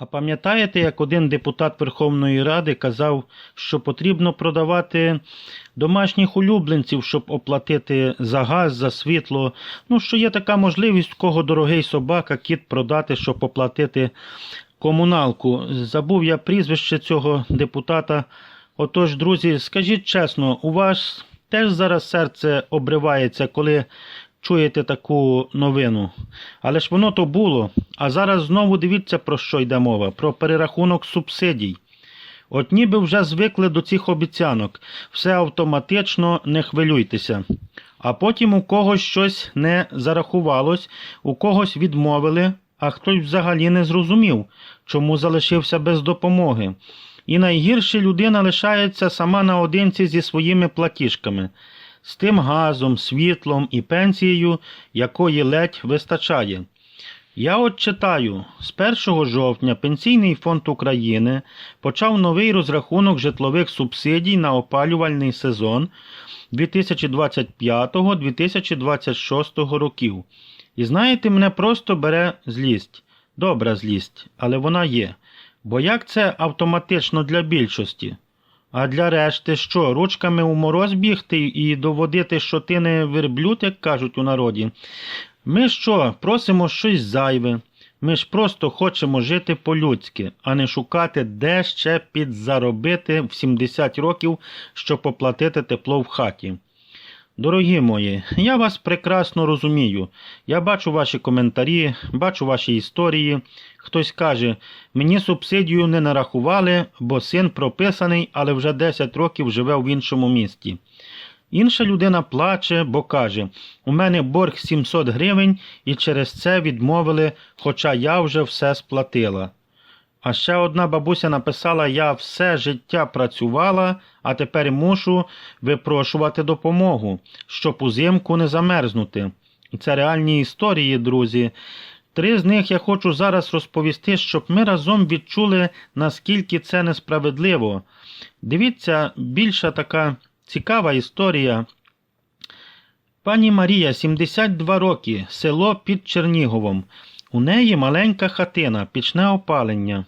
А пам'ятаєте, як один депутат Верховної Ради казав, що потрібно продавати домашніх улюбленців, щоб оплатити за газ, за світло. Ну, що є така можливість, кого дорогий собака, кіт продати, щоб оплатити комуналку. Забув я прізвище цього депутата. Отож, друзі, скажіть чесно, у вас теж зараз серце обривається, коли чуєте таку новину. Але ж воно то було. А зараз знову дивіться, про що йде мова: про перерахунок субсидій. От ніби вже звикли до цих обіцянок, все автоматично, не хвилюйтеся. А потім у когось щось не зарахувалось, у когось відмовили, а хтось взагалі не зрозумів, чому залишився без допомоги. І найгірше людина лишається сама наодинці зі своїми платіжками, з тим газом, світлом і пенсією, якої ледь вистачає. Я от читаю, з 1 жовтня Пенсійний фонд України почав новий розрахунок житлових субсидій на опалювальний сезон 2025-2026 років. І знаєте, мене просто бере злість. Добра злість, але вона є. Бо як це автоматично для більшості? А для решти що, ручками у мороз бігти і доводити, що ти не верблюд, як кажуть у народі? Ми що, просимо щось зайве. Ми ж просто хочемо жити по-людськи, а не шукати, де ще підзаробити в 70 років, щоб оплатити тепло в хаті. Дорогі мої, я вас прекрасно розумію. Я бачу ваші коментарі, бачу ваші історії. Хтось каже, мені субсидію не нарахували, бо син прописаний, але вже 10 років живе в іншому місті. Інша людина плаче, бо каже, у мене борг 700 гривень і через це відмовили, хоча я вже все сплатила. А ще одна бабуся написала: Я все життя працювала, а тепер мушу випрошувати допомогу, щоб узимку не замерзнути. І це реальні історії, друзі. Три з них я хочу зараз розповісти, щоб ми разом відчули, наскільки це несправедливо. Дивіться, більша така цікава історія. Пані Марія, 72 роки, село під Черніговом. У неї маленька хатина, пічне опалення.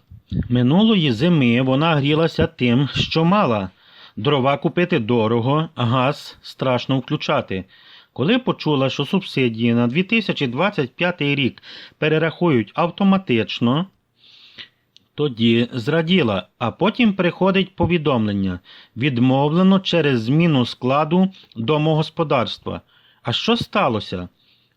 Минулої зими вона грілася тим, що мала. Дрова купити дорого, газ страшно включати. Коли почула, що субсидії на 2025 рік перерахують автоматично, тоді зраділа, а потім приходить повідомлення відмовлено через зміну складу домогосподарства. А що сталося?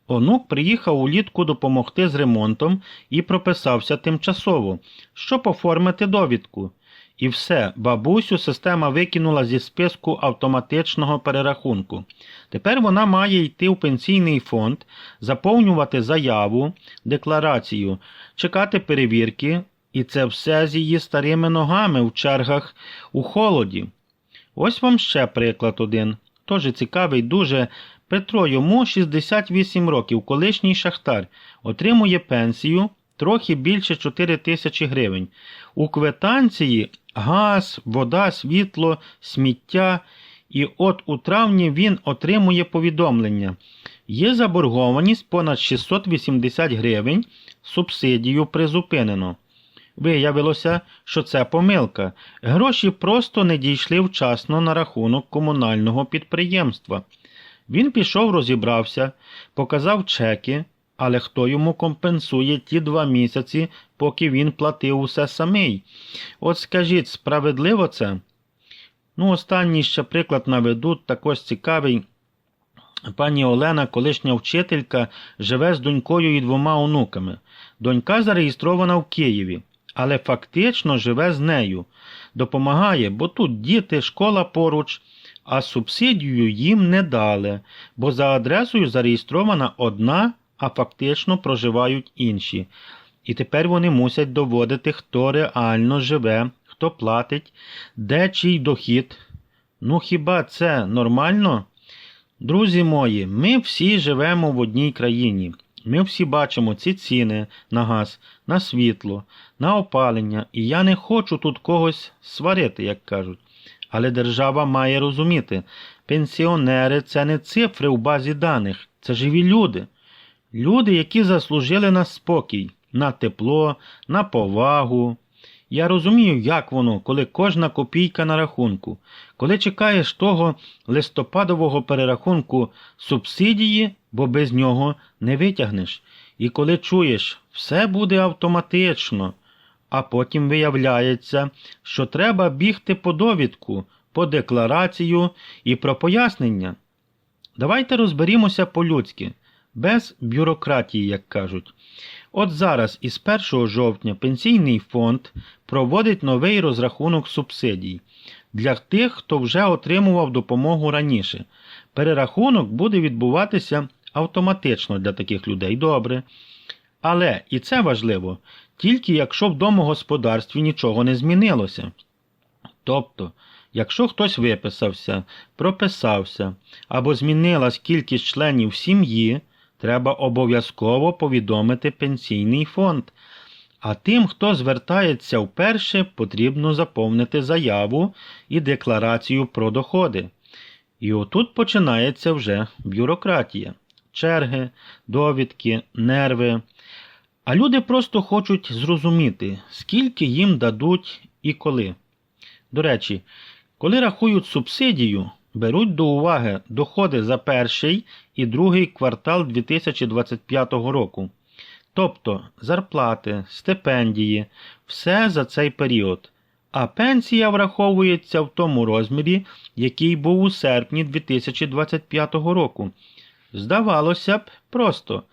Онук приїхав улітку допомогти з ремонтом і прописався тимчасово, щоб оформити довідку. І все, бабусю система викинула зі списку автоматичного перерахунку. Тепер вона має йти в пенсійний фонд, заповнювати заяву, декларацію, чекати перевірки, і це все з її старими ногами в чергах у холоді. Ось вам ще приклад один. Тоже цікавий дуже. Петро йому 68 років, колишній шахтар, отримує пенсію трохи більше 4 тисячі гривень. У квитанції газ, вода, світло, сміття. І от у травні він отримує повідомлення. Є заборгованість понад 680 гривень, субсидію призупинено. Виявилося, що це помилка. Гроші просто не дійшли вчасно на рахунок комунального підприємства. Він пішов, розібрався, показав чеки, але хто йому компенсує ті два місяці, поки він платив усе самий? От скажіть, справедливо це? Ну, останній ще приклад наведу, також цікавий. Пані Олена, колишня вчителька, живе з донькою і двома онуками. Донька зареєстрована в Києві, але фактично живе з нею. Допомагає, бо тут діти, школа поруч, а субсидію їм не дали, бо за адресою зареєстрована одна, а фактично проживають інші. І тепер вони мусять доводити, хто реально живе, хто платить, де чий дохід. Ну хіба це нормально? Друзі мої, ми всі живемо в одній країні. Ми всі бачимо ці ціни на газ, на світло, на опалення, і я не хочу тут когось сварити, як кажуть. Але держава має розуміти, пенсіонери це не цифри в базі даних, це живі люди. Люди, які заслужили на спокій, на тепло, на повагу. Я розумію, як воно, коли кожна копійка на рахунку, коли чекаєш того листопадового перерахунку субсидії, бо без нього не витягнеш. І коли чуєш, все буде автоматично, а потім виявляється, що треба бігти по довідку, по декларацію і про пояснення. Давайте розберімося по-людськи, без бюрократії, як кажуть. От зараз, із 1 жовтня, Пенсійний фонд проводить новий розрахунок субсидій для тих, хто вже отримував допомогу раніше. Перерахунок буде відбуватися автоматично для таких людей. Добре. Але, і це важливо, тільки якщо в домогосподарстві нічого не змінилося. Тобто, якщо хтось виписався, прописався або змінилась кількість членів сім'ї, треба обов'язково повідомити пенсійний фонд. А тим, хто звертається вперше, потрібно заповнити заяву і декларацію про доходи. І отут починається вже бюрократія, черги, довідки, нерви. А люди просто хочуть зрозуміти, скільки їм дадуть і коли. До речі, коли рахують субсидію, беруть до уваги доходи за перший і другий квартал 2025 року. Тобто зарплати, стипендії, все за цей період. А пенсія враховується в тому розмірі, який був у серпні 2025 року. Здавалося б, просто.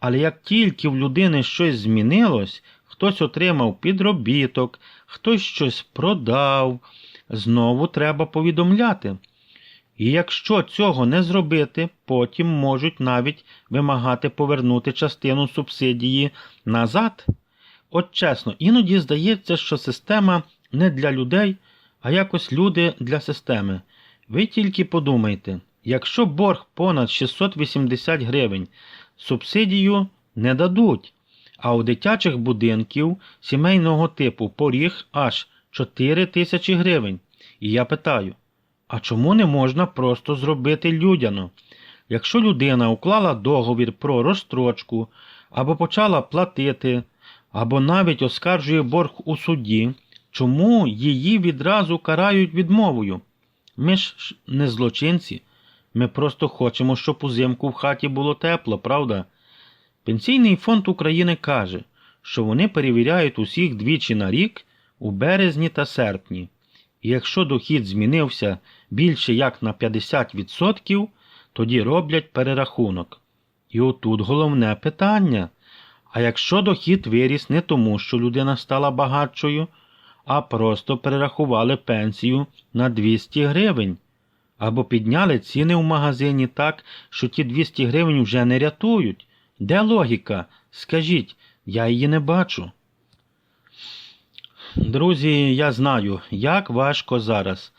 Але як тільки в людини щось змінилось, хтось отримав підробіток, хтось щось продав, знову треба повідомляти. І якщо цього не зробити, потім можуть навіть вимагати повернути частину субсидії назад. От чесно, іноді здається, що система не для людей, а якось люди для системи. Ви тільки подумайте, якщо борг понад 680 гривень, субсидію не дадуть, а у дитячих будинків сімейного типу поріг аж 4 тисячі гривень. І я питаю, а чому не можна просто зробити людяно? Якщо людина уклала договір про розстрочку, або почала платити, або навіть оскаржує борг у суді, чому її відразу карають відмовою? Ми ж не злочинці, ми просто хочемо, щоб узимку в хаті було тепло, правда? Пенсійний фонд України каже, що вони перевіряють усіх двічі на рік у березні та серпні. І якщо дохід змінився більше як на 50%, тоді роблять перерахунок. І отут головне питання. А якщо дохід виріс не тому, що людина стала багатшою, а просто перерахували пенсію на 200 гривень, або підняли ціни в магазині так, що ті 200 гривень вже не рятують. Де логіка? Скажіть, я її не бачу. Друзі, я знаю, як важко зараз.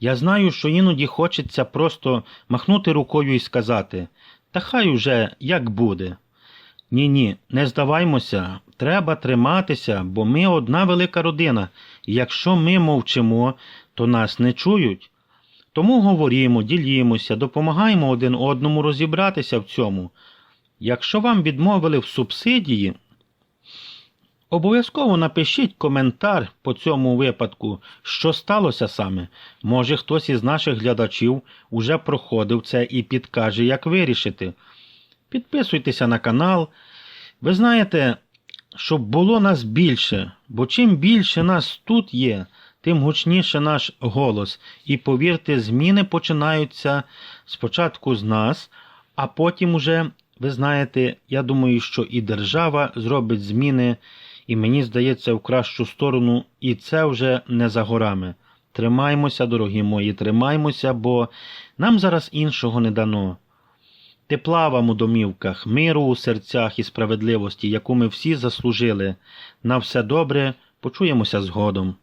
Я знаю, що іноді хочеться просто махнути рукою і сказати та хай уже як буде. Ні, ні, не здаваймося, треба триматися, бо ми одна велика родина, і якщо ми мовчимо, то нас не чують. Тому говоримо, ділімося, допомагаємо один одному розібратися в цьому. Якщо вам відмовили в субсидії, Обов'язково напишіть коментар по цьому випадку, що сталося саме. Може хтось із наших глядачів уже проходив це і підкаже, як вирішити. Підписуйтеся на канал. Ви знаєте, щоб було нас більше, бо чим більше нас тут є, тим гучніше наш голос. І повірте, зміни починаються спочатку з нас, а потім уже, ви знаєте, я думаю, що і держава зробить зміни і мені здається в кращу сторону, і це вже не за горами. Тримаймося, дорогі мої, тримаймося, бо нам зараз іншого не дано. Тепла вам у домівках, миру у серцях і справедливості, яку ми всі заслужили. На все добре, почуємося згодом.